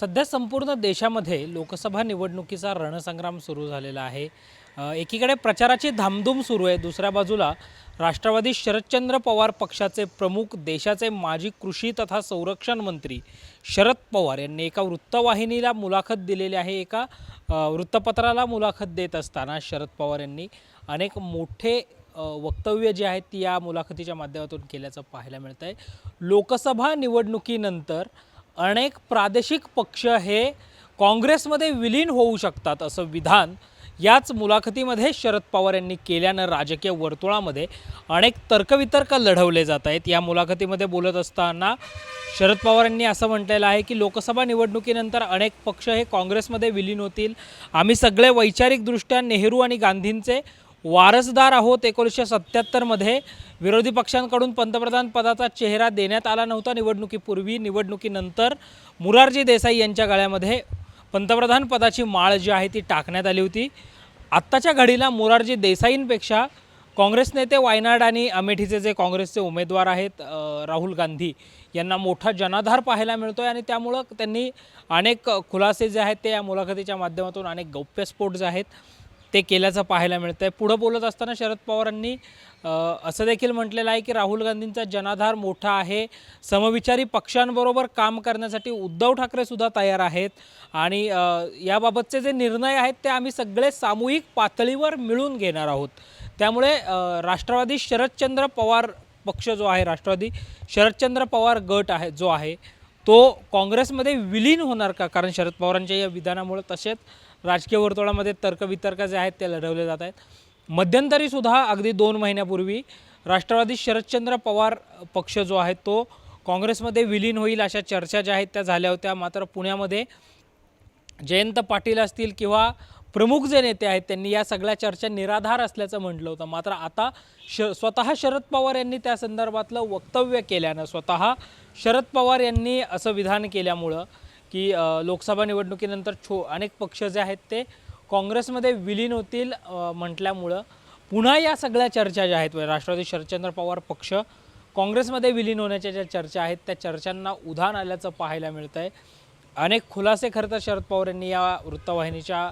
सध्या संपूर्ण देशामध्ये लोकसभा निवडणुकीचा रणसंग्राम सुरू झालेला आहे. एकीकडे प्रचाराची धामधूम सुरू आहे दुसऱ्या बाजूला राष्ट्रवादी शरदचंद्र पवार पक्षाचे प्रमुख देशाचे माजी कृषी तथा संरक्षण मंत्री शरद पवार यांनी एका वृत्तवाहिनीला मुलाखत दिलेली आहे. एका वृत्तपत्राला मुलाखत देत असताना शरद पवार यांनी अनेक मोठे वक्तव्य जे आहेत ती या मुलाखतीच्या माध्यमातून केल्याचं पाहायला मिळतं आहे लोकसभा निवडणुकीनंतर अनेक प्रादेशिक पक्ष हे काँग्रेसमध्ये विलीन होऊ शकतात असं विधान याच मुलाखतीमध्ये शरद पवार यांनी केल्यानं राजकीय वर्तुळामध्ये अनेक तर्कवितर्क लढवले जात आहेत. या मुलाखतीमध्ये बोलत असताना शरद पवार यांनी असं म्हटलेलं आहे की लोकसभा निवडणुकीनंतर अनेक पक्ष हे काँग्रेसमध्ये विलीन होतील. आम्ही सगळे वैचारिकदृष्ट्या नेहरू आणि गांधींचे वारसदार आहोत एकोणीसशे सत्त्याहत्तरमध्ये विरोधी पक्षांकडून पंतप्रधान पदाचा चेहरा देण्यात आला नव्हता निवडणुकीपूर्वी. निवडणुकीनंतर मुरारजी देसाई यांच्या गळ्यामध्ये पंतप्रधान पदाची माळ जी आहे ती टाकण्यात आली होती. आत्ताच्या घडीला मोरारजी देसाईंपेक्षा काँग्रेस नेते वायनाड आणि अमेठीचे जे काँग्रेसचे उमेदवार आहेत राहुल गांधी यांना मोठा जनाधार पाहायला मिळतो आहे आणि त्यामुळं त्यांनी अनेक खुलासे जे आहेत ते या मुलाखतीच्या माध्यमातून अनेक गौप्यस्फोट जे आहेत ते केल्याचं पाहायला मिळतं आहे पुढं बोलत असताना शरद पवारांनी असं देखील म्हटलेलं आहे की राहुल गांधींचा जनाधार मोठा आहे. समविचारी पक्षांबरोबर काम करण्यासाठी उद्धव ठाकरेसुद्धा तयार आहेत. आणि याबाबतचे जे निर्णय आहेत ते आम्ही सगळे सामूहिक पातळीवर मिळून घेणार आहोत. त्यामुळे राष्ट्रवादी शरदचंद्र पवार पक्ष जो आहे राष्ट्रवादी शरदचंद्र पवार गट आहे जो आहे तो काँग्रेसमध्ये विलीन होणार का? कारण शरद पवारांच्या या विधानामुळे तसेच राजकीय वर्तुळामध्ये तर्कवितर्क जे आहेत ते लढवले जात आहेत. मध्यंतरीसुद्धा अगदी दोन महिन्यापूर्वी राष्ट्रवादी शरदचंद्र पवार पक्ष जो आहे तो काँग्रेसमध्ये विलीन होईल अशा चर्चा ज्या आहेत त्या झाल्या होत्या. मात्र पुण्यामध्ये जयंत पाटील असतील किंवा प्रमुख जे नेते आहेत त्यांनी या सगळ्या चर्चा निराधार असल्याचं म्हटलं होतं. मात्र आता श स्वतः शरद पवार यांनी त्या संदर्भातलं वक्तव्य केल्यानं स्वतः शरद पवार यांनी असं विधान केल्यामुळं की लोकसभा निवडणुकीनंतर छो अनेक पक्ष जे आहेत ते काँग्रेसमध्ये विलीन होतील म्हटल्यामुळं पुन्हा या सगळ्या चर्चा ज्या आहेत राष्ट्रवादी शरदचंद्र पवार पक्ष काँग्रेसमध्ये विलीन होण्याच्या ज्या चर्चा आहेत त्या चर्चांना उधाण आल्याचं पाहायला मिळतं आहे अनेक खुलासे खरं तर शरद पवार यांनी या वृत्तवाहिनीच्या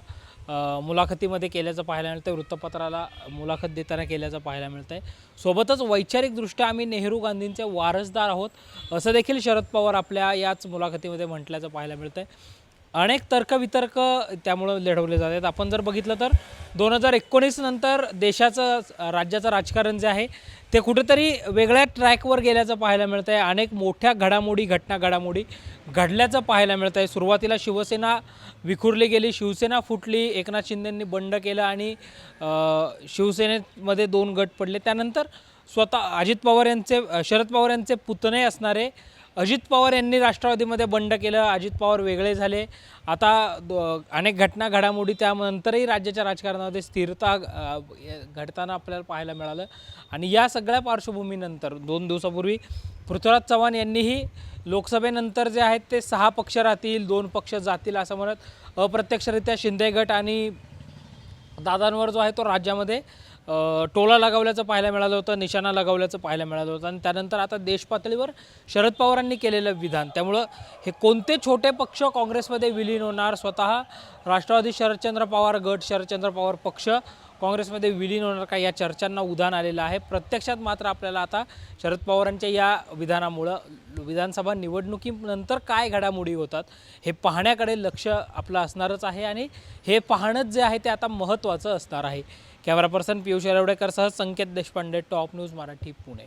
मुलाखतीमध्ये केल्याचं पाहायला मिळतं वृत्तपत्राला मुलाखत देताना केल्याचं पाहायला मिळतं आहे सोबतच वैचारिकदृष्ट्या आम्ही नेहरू गांधींचे वारसदार आहोत असं देखील शरद पवार आपल्या याच मुलाखतीमध्ये म्हटल्याचं पाहायला मिळतं आहे अनेक तर्कवितर्क त्यामुळं लढवले जात आहेत आपण जर बघितलं तर दोन हजार एकोणीस नंतर देशाचं राज्याचं राजकारण जे आहे ते कुठेतरी वेगळ्या ट्रॅकवर गेल्याचं पाहायला मिळतं आहे अनेक मोठ्या घडामोडी घटना घडामोडी घडल्याचं पाहायला मिळतं आहे सुरुवातीला शिवसेना विखुरली गेली शिवसेना फुटली एकनाथ शिंदेंनी बंड केलं आणि शिवसेनेमध्ये दोन गट पडले. त्यानंतर स्वतः अजित पवार यांचे शरद पवार यांचे पुतणे असणारे अजित पवार यांनी राष्ट्रवादीमध्ये बंड केलं अजित पवार वेगळे झाले. आता अनेक घटना घडामोडी त्यानंतरही राज्याच्या राजकारणामध्ये स्थिरता घडताना आपल्याला पाहायला मिळालं. आणि या सगळ्या पार्श्वभूमीनंतर दोन दिवसापूर्वी पृथ्वीराज चव्हाण यांनीही लोकसभेनंतर जे आहेत ते सहा पक्ष राहतील दोन पक्ष जातील असं म्हणत अप्रत्यक्षरित्या शिंदे गट आणि दादांवर जो आहे तो राज्यामध्ये टोला लगावल्याचं पाहायला मिळालं होतं निशाणा लगावल्याचं पाहायला मिळालं होतं आणि त्यानंतर आता देशपातळीवर शरद पवारांनी केलेलं विधान. त्यामुळं हे कोणते छोटे पक्ष काँग्रेसमध्ये विलीन होणार? स्वतः राष्ट्रवादी शरदचंद्र पवार गट शरदचंद्र पवार पक्ष काँग्रेसमध्ये विलीन होणार का? या चर्चांना उधाण आलेलं आहे. प्रत्यक्षात मात्र आपल्याला आता शरद पवारांच्या या विधानामुळं विधानसभा निवडणुकीनंतर काय घडामोडी होतात हे पाहण्याकडे लक्ष आपलं असणारच आहे आणि हे पाहणंच जे आहे ते आता महत्त्वाचं असणार आहे. कॅमेरा पर्सन पियुष येरवडेकरसह संकेत देशपांडे टॉप न्यूज मराठी पुणे.